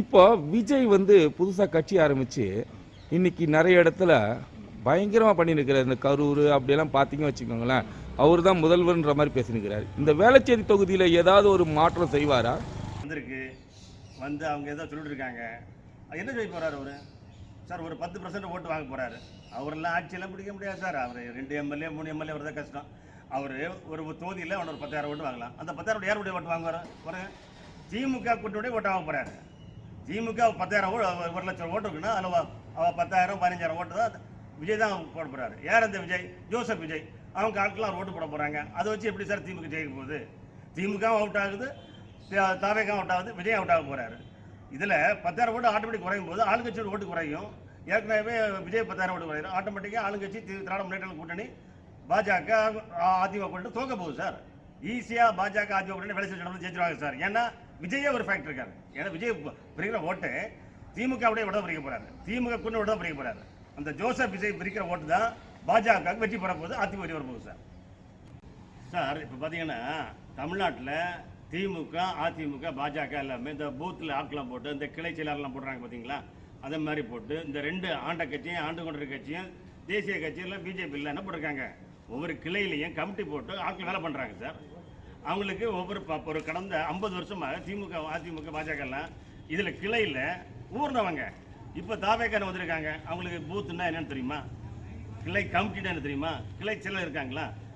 இப்போ விஜய் வந்து புதுசாக கட்சி ஆரம்பிச்சு இன்னைக்கு நிறைய இடத்துல பயங்கரமாக பண்ணியிருக்கிறார் இந்த கரூர் அப்படியெல்லாம் பார்த்தீங்க வச்சுக்கோங்களேன். அவர் தான் முதல்வர்ன்ற மாதிரி பேசினுக்கிறார் இந்த வேளச்சேரி தொகுதியில் ஏதாவது ஒரு மாற்றம் செய்வாரா? வந்திருக்கு. வந்து அவங்க ஏதோ சொல்லிட்டு இருக்காங்க என்ன செய்ய போகிறார் அவர்? சார் ஒரு பத்து பர்சன்ட் ஓட்டு வாங்க போகிறாரு அவரெல்லாம் ஆட்சியெல்லாம் பிடிக்க முடியாது சார். அவர் ரெண்டு எம்எல்ஏ மூணு எம்எல்ஏ வரதான் கஷ்டம். அவர் ஒரு தொகுதியில் அவனோட ஒரு பத்தாயிரம் ஓட்டு வாங்கலாம். அந்த பத்தாயிரம் யாருடைய ஓட்டு வாங்குவார்? பாருங்க திமுக கூட்டோடைய ஓட்டு வாங்க திமுக பத்தாயிரம் ஓட்டு ஒரு லட்சம் ஓட்டு இருக்குன்னா அதில் அவள் பத்தாயிரம் பதினஞ்சாயிரம் ஓட்டு தான் விஜய் தான் போட போகிறாரு யார் அந்த விஜய்? ஜோசப் விஜய். அவங்க ஆட்கள்லாம் அவர் ஓட்டு போட போகிறாங்க அதை வச்சு எப்படி சார் திமுக ஜெயிக்க போகுது? திமுக அவுட் ஆகுது தாவேகம் அவுட் ஆகுது விஜய் அவுட் ஆக போகிறாரு இதில் பத்தாயிரம் ஓட்டு ஆட்டோமேட்டிக் குறையும் போது ஆளுங்கட்சியோட ஓட்டு குறையும். ஏற்கனவே விஜய் பத்தாயிரம் ஓட்டு குறையும் ஆட்டோமேட்டிக்காக ஆளுங்கட்சி தி- திராவிட முன்னேற்ற கூட்டணி பாஜக அதிமுக கூட்டணி தோக்க போகுது சார். ஈஸியாக பாஜக அதிமுக கூட்டணி வேலை செஞ்சு ஜெயிச்சிருவாங்க சார். ஏன்னா விஜயே ஒரு ஃபேக்டர் இருக்காரு. ஏன்னா விஜய் பிரிக்கிற ஓட்டு திமுகவுடைய விட பிரிக்க போறாரு. திமுக கூட்டணி விட பிரிக்க போறாரு. அந்த ஜோசப் விஜய் பிரிக்கிற ஓட்டு தான் பாஜக வெற்றி பெற போகுது அதிமுக வெற்றி போகுது சார். சார் இப்போ பார்த்தீங்கன்னா தமிழ்நாட்டில் திமுக அதிமுக பாஜக எல்லாமே இந்த பூத்தில் ஆட்கள்லாம் போட்டு இந்த கிளை செயலாளர்லாம் போடுறாங்க பார்த்தீங்களா அதே மாதிரி போட்டு இந்த ரெண்டு ஆண்ட கட்சியும் ஆண்டு கொண்டிருக்க கட்சியும் தேசிய கட்சியெல்லாம் பிஜேபியில் என்ன போட்டிருக்காங்க. ஒவ்வொரு கிளையிலையும் கமிட்டி போட்டு ஆட்கள் வேலை பண்ணுறாங்க சார். அவங்களுக்கு ஒவ்வொரு ஒரு கடந்த ஐம்பது வருஷமாக திமுக அதிமுக பாஜக எல்லாம் இதில் கிளையில் ஊர்னவங்க இப்போ தாவேக்கான வந்திருக்காங்க. அவங்களுக்கு பூத்துன்னா என்னன்னு தெரியுமா? கிளை கமிட்டினா என்ன தெரியுமா? கிளை செல்ல இருக்காங்களா?